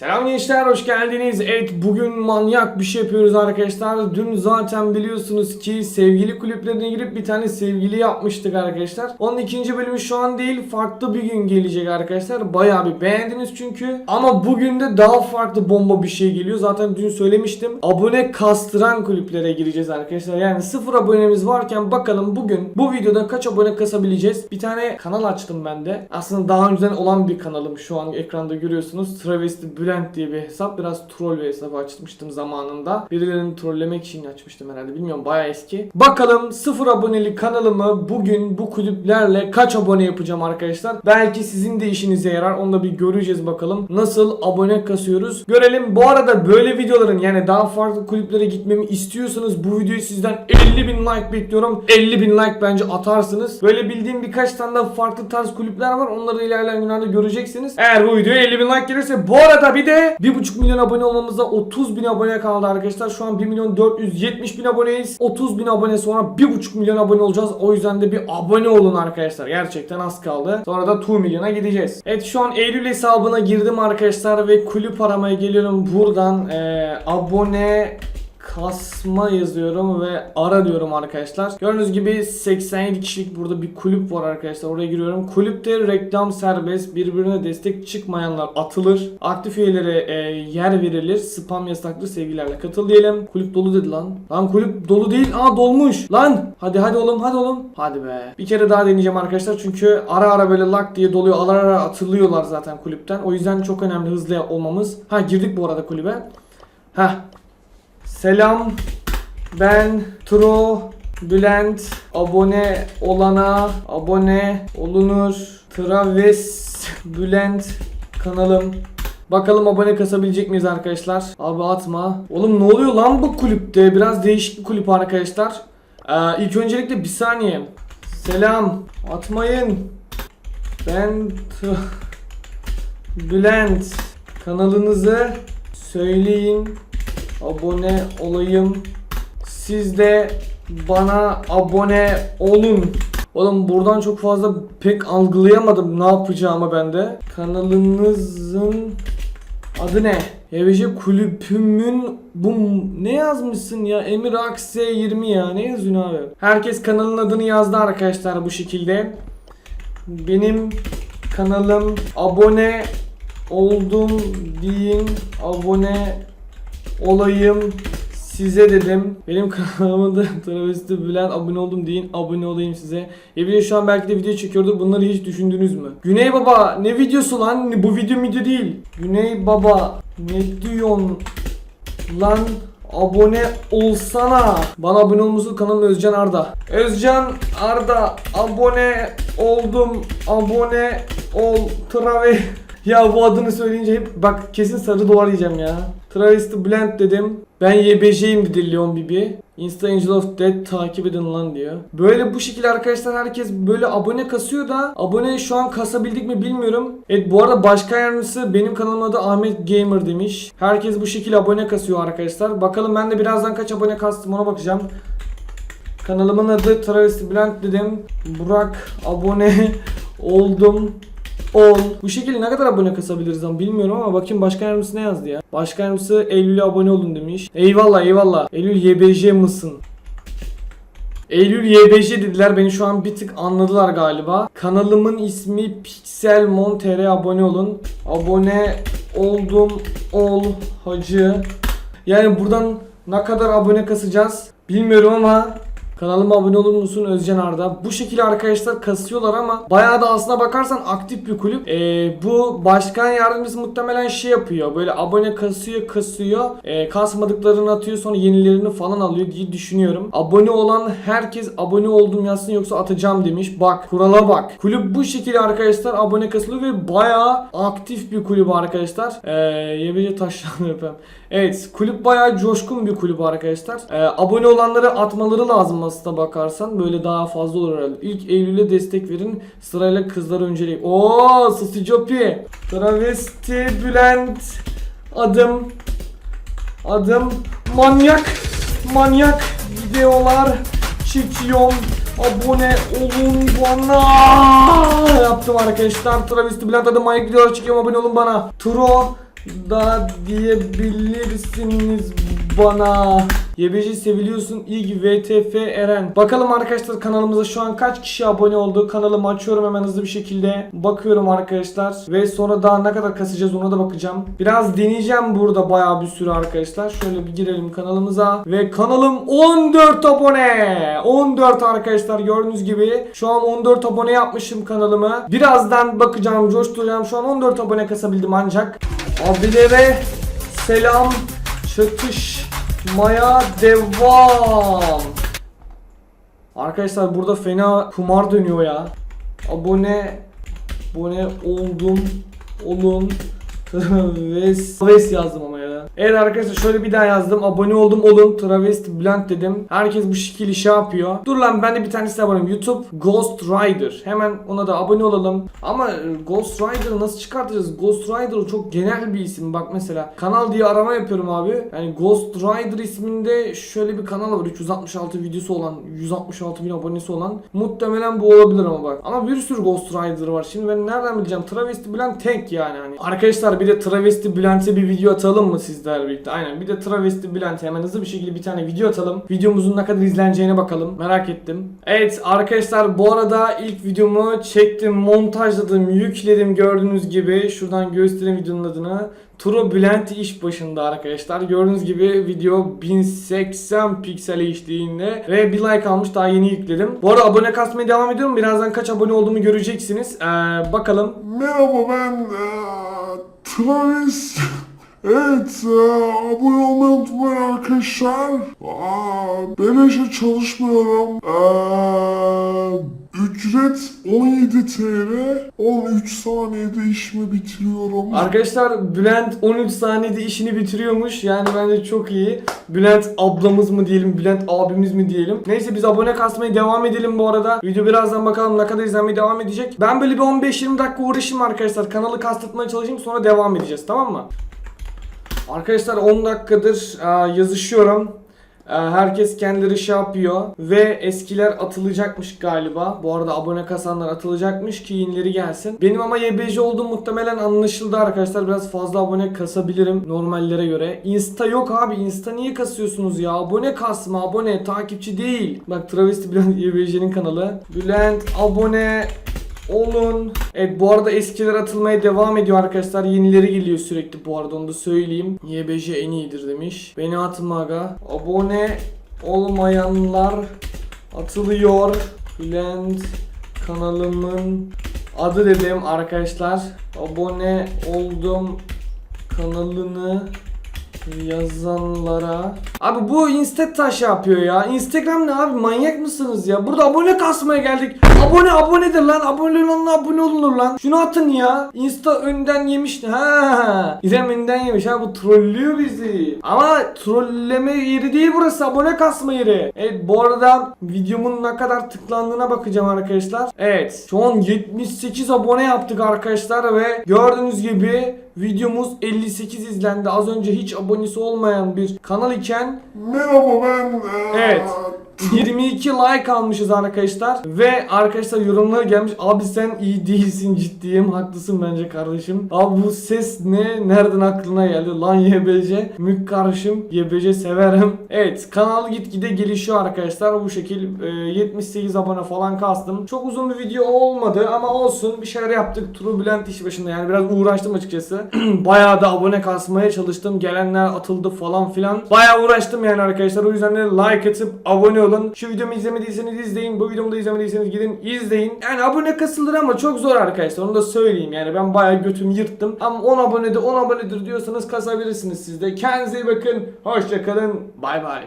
Selam gençler hoş geldiniz. Evet bugün manyak bir şey yapıyoruz arkadaşlar. Dün zaten biliyorsunuz ki sevgili kulüplerine girip bir tane sevgili yapmıştık arkadaşlar. Onun ikinci bölümü şu an değil farklı bir gün gelecek arkadaşlar. Bayağı bir beğendiniz çünkü. Ama bugün de daha farklı bomba bir şey geliyor. Zaten dün söylemiştim. Abone kastıran kulüplere gireceğiz arkadaşlar. Yani sıfır abonemiz varken bakalım bugün bu videoda kaç abone kasabileceğiz. Bir tane kanal açtım ben de. Aslında daha önceden olan bir kanalım. Şu an ekranda görüyorsunuz. Travesti Bülent diye bir hesap. Biraz troll bir hesap açmıştım zamanında. Birilerini trollemek için açmıştım herhalde. Bilmiyorum bayağı eski. Bakalım sıfır aboneli kanalımı bugün bu kulüplerle kaç abone yapacağım arkadaşlar. Belki sizin de işinize yarar. Onu da bir göreceğiz bakalım. Nasıl abone kasıyoruz. Görelim. Bu arada böyle videoların yani daha farklı kulüplere gitmemi istiyorsanız bu videoyu sizden 50 bin like bekliyorum. 50 bin like bence atarsınız. Böyle bildiğim birkaç tane daha farklı tarz kulüpler var. Onları ilerleyen günlerde göreceksiniz. Eğer bu videoya 50 bin like gelirse bu arada bir de 1.5 milyon abone olmamızda 30 bin abone kaldı arkadaşlar. Şu an 1 milyon 470 bin aboneyiz. 30 bin abone sonra 1.5 milyon abone olacağız. O yüzden de bir abone olun arkadaşlar. Gerçekten az kaldı. Sonra da 2 milyona gideceğiz. Evet şu an Eylül hesabına girdim arkadaşlar ve kulüp aramaya geliyorum. Buradan eee, abone kasma yazıyorum ve ara diyorum arkadaşlar. Gördüğünüz gibi 87 kişilik burada bir kulüp var arkadaşlar. Oraya giriyorum. Kulüpte reklam serbest. Birbirine destek çıkmayanlar atılır. Aktif üyelere e, yer verilir. Spam yasaklı sevgilerle katıl diyelim. Kulüp dolu dedi lan. Lan kulüp dolu değil. Aa dolmuş. Lan. Hadi hadi oğlum hadi oğlum. Hadi be. Bir kere daha deneyeceğim arkadaşlar. Çünkü ara ara böyle lak diye doluyor. Ara ara atılıyorlar zaten kulüpten. O yüzden çok önemli hızlı olmamız. Ha girdik bu arada kulübe. Heh Selam. Ben Tro Bülent. Abone olana abone olunur. Traves Bülent kanalım. Bakalım abone kasabilecek miyiz arkadaşlar? Abi atma. Oğlum ne oluyor lan bu kulüpte? Biraz değişik bir kulüp arkadaşlar. Ee, ilk öncelikle bir saniye. Selam. Atmayın. Ben Bülent. Kanalınızı söyleyin abone olayım. Siz de bana abone olun. Oğlum buradan çok fazla pek algılayamadım ne yapacağımı ben de. Kanalınızın adı ne? YBC kulübümün bu ne yazmışsın ya? Emir Akse 20 ya. Ne yazıyorsun abi? Herkes kanalın adını yazdı arkadaşlar bu şekilde. Benim kanalım abone oldum deyin abone olayım size dedim. Benim kanalıma da travesti Bülent abone oldum deyin abone olayım size. Evine şu an belki de video çekiyordu. Bunları hiç düşündünüz mü? Güney Baba ne videosu lan? Bu video video değil. Güney Baba ne diyorsun lan? Abone olsana. Bana abone olması kanalım Özcan Arda. Özcan Arda abone oldum. Abone ol. Trave. Ya bu adını söyleyince hep bak kesin sarı dolar yiyeceğim ya. Travesti Bülent dedim. Ben YBJ'yim dedi Leon Bibi. Insta Angel of Death takip edin lan diyor. Böyle bu şekilde arkadaşlar herkes böyle abone kasıyor da abone şu an kasabildik mi bilmiyorum. Evet bu arada başkan yardımcısı benim kanalım adı Ahmet Gamer demiş. Herkes bu şekilde abone kasıyor arkadaşlar. Bakalım ben de birazdan kaç abone kastım ona bakacağım. Kanalımın adı Travesti Bülent dedim. Burak abone oldum. Ol. Bu şekilde ne kadar abone kasabiliriz ama bilmiyorum ama bakayım başkan yardımcısı ne yazdı ya. Başkan yardımcısı Eylül'e abone olun demiş. Eyvallah eyvallah. Eylül YBJ mısın? Eylül YBJ dediler beni şu an bir tık anladılar galiba. Kanalımın ismi Pixelmon.tr abone olun. Abone oldum ol hacı. Yani buradan ne kadar abone kasacağız bilmiyorum ama Kanalıma abone olur musun Özcan Arda? Bu şekilde arkadaşlar kasıyorlar ama bayağı da aslına bakarsan aktif bir kulüp. Ee, bu başkan yardımcısı muhtemelen şey yapıyor. Böyle abone kasıyor kasıyor. Ee, kasmadıklarını atıyor sonra yenilerini falan alıyor diye düşünüyorum. Abone olan herkes abone oldum yazsın yoksa atacağım demiş. Bak kurala bak. Kulüp bu şekilde arkadaşlar abone kasılıyor ve bayağı aktif bir kulüp arkadaşlar. Ee, YBC taşlarını öpem. Evet kulüp bayağı coşkun bir kulüp arkadaşlar. Ee, abone olanları atmaları lazım aslında bakarsan. Böyle daha fazla olur herhalde. İlk Eylül'e destek verin. Sırayla kızlar öncelik. Oo Sasicopi. Travesti Bülent. Adım. Adım. Manyak. Manyak videolar çekiyorum. Abone olun bana. Yaptım arkadaşlar. Travesti Bülent adım manyak videolar çekiyorum. Abone olun bana. Tro da diyebilirsiniz bana. YBC seviliyorsun ilk VTF Eren. Bakalım arkadaşlar kanalımıza şu an kaç kişi abone oldu. Kanalımı açıyorum hemen hızlı bir şekilde. Bakıyorum arkadaşlar. Ve sonra daha ne kadar kasacağız ona da bakacağım. Biraz deneyeceğim burada bayağı bir sürü arkadaşlar. Şöyle bir girelim kanalımıza. Ve kanalım 14 abone. 14 arkadaşlar gördüğünüz gibi. Şu an 14 abone yapmışım kanalımı. Birazdan bakacağım coşturacağım. Şu an 14 abone kasabildim ancak. Abilere selam çatışmaya devam. Arkadaşlar burada fena kumar dönüyor ya. Abone abone oldum olun Traves Traves yazdım ama. Evet arkadaşlar şöyle bir daha yazdım. Abone oldum olun. Travesti Bülent dedim. Herkes bu şekil şey yapıyor. Dur lan ben de bir tanesine aboneyim. YouTube Ghost Rider. Hemen ona da abone olalım. Ama e, Ghost Rider'ı nasıl çıkartacağız? Ghost Rider çok genel bir isim. Bak mesela kanal diye arama yapıyorum abi. Yani Ghost Rider isminde şöyle bir kanal var. 366 videosu olan, 166 bin abonesi olan. Muhtemelen bu olabilir ama bak. Ama bir sürü Ghost Rider var. Şimdi ben nereden bileceğim? Travesti Bülent tek yani hani. Arkadaşlar bir de Travesti Bülent'e bir video atalım mı sizler birlikte? Aynen. Bir de Travesti Bülent'e hemen hızlı bir şekilde bir tane video atalım. Videomuzun ne kadar izleneceğine bakalım. Merak ettim. Evet arkadaşlar bu arada ilk videomu çektim, montajladım, yükledim gördüğünüz gibi. Şuradan göstereyim videonun adını. Turo Bülent iş başında arkadaşlar. Gördüğünüz gibi video 1080 piksel HD'inde ve bir like almış daha yeni yükledim. Bu arada abone kasmaya devam ediyorum. Birazdan kaç abone olduğumu göreceksiniz. Ee, bakalım. Merhaba ben eee, Travis. Evet, eee, abone olmayı unutmayın arkadaşlar. Aa, beleşe çalışmıyorum. Eee, ücret 17 TL. 13 saniyede işimi bitiriyorum. Arkadaşlar Bülent 13 saniyede işini bitiriyormuş. Yani bence çok iyi. Bülent ablamız mı diyelim, Bülent abimiz mi diyelim. Neyse biz abone kasmaya devam edelim bu arada. Video birazdan bakalım ne kadar izlenmeye devam edecek. Ben böyle bir 15-20 dakika uğraşayım arkadaşlar. Kanalı kastetmeye çalışayım sonra devam edeceğiz tamam mı? Arkadaşlar 10 dakikadır aa, yazışıyorum. Aa, Herkes kendileri şey yapıyor ve eskiler atılacakmış galiba. Bu arada abone kasanlar atılacakmış ki yenileri gelsin. Benim ama YBC olduğum muhtemelen anlaşıldı arkadaşlar. Biraz fazla abone kasabilirim normallere göre. Insta yok abi. Insta niye kasıyorsunuz ya? Abone kasma abone takipçi değil. Bak Travesti Bülent YBC'nin kanalı. Bülent abone olun. Evet bu arada eskiler atılmaya devam ediyor arkadaşlar. Yenileri geliyor sürekli bu arada onu da söyleyeyim. YBJ en iyidir demiş. Beni atma aga. Abone olmayanlar atılıyor. Bülent kanalımın adı dedim arkadaşlar. Abone oldum kanalını yazanlara Abi bu insta taş yapıyor ya. Instagram ne abi manyak mısınız ya? Burada abone kasmaya geldik. Abone abonedir lan. Abone olun abone olunur lan. Şunu atın ya. Insta önden yemiş. Ha. İrem önden yemiş ha bu trollüyor bizi. Ama trolleme yeri değil burası. Abone kasma yeri. Evet bu arada videomun ne kadar tıklandığına bakacağım arkadaşlar. Evet şu an 78 abone yaptık arkadaşlar ve gördüğünüz gibi videomuz 58 izlendi. Az önce hiç abonesi olmayan bir kanal iken Merhaba ben eee, Evet. 22 like almışız arkadaşlar. Ve arkadaşlar yorumlar gelmiş abi sen iyi değilsin ciddiyim haklısın bence kardeşim. Abi bu ses ne nereden aklına geldi? Lan YBC mük kardeşim YBC severim. Evet kanal gitgide gelişiyor arkadaşlar. Bu şekil e, 78 abone falan kastım. Çok uzun bir video olmadı ama olsun bir şeyler yaptık. True Bülent iş başında yani biraz uğraştım açıkçası bayağı da abone kasmaya çalıştım. Gelenler atıldı falan filan. Bayağı uğraştım yani arkadaşlar. O yüzden de like atıp abone olun. Şu videomu izlemediyseniz izleyin. Bu videomu da izlemediyseniz gidin izleyin. Yani abone kasılır ama çok zor arkadaşlar. Onu da söyleyeyim. Yani ben bayağı götümü yırttım. Ama 10 abonede 10 abonedir diyorsanız kasabilirsiniz siz de. Kendinize iyi bakın. Hoşçakalın bay bay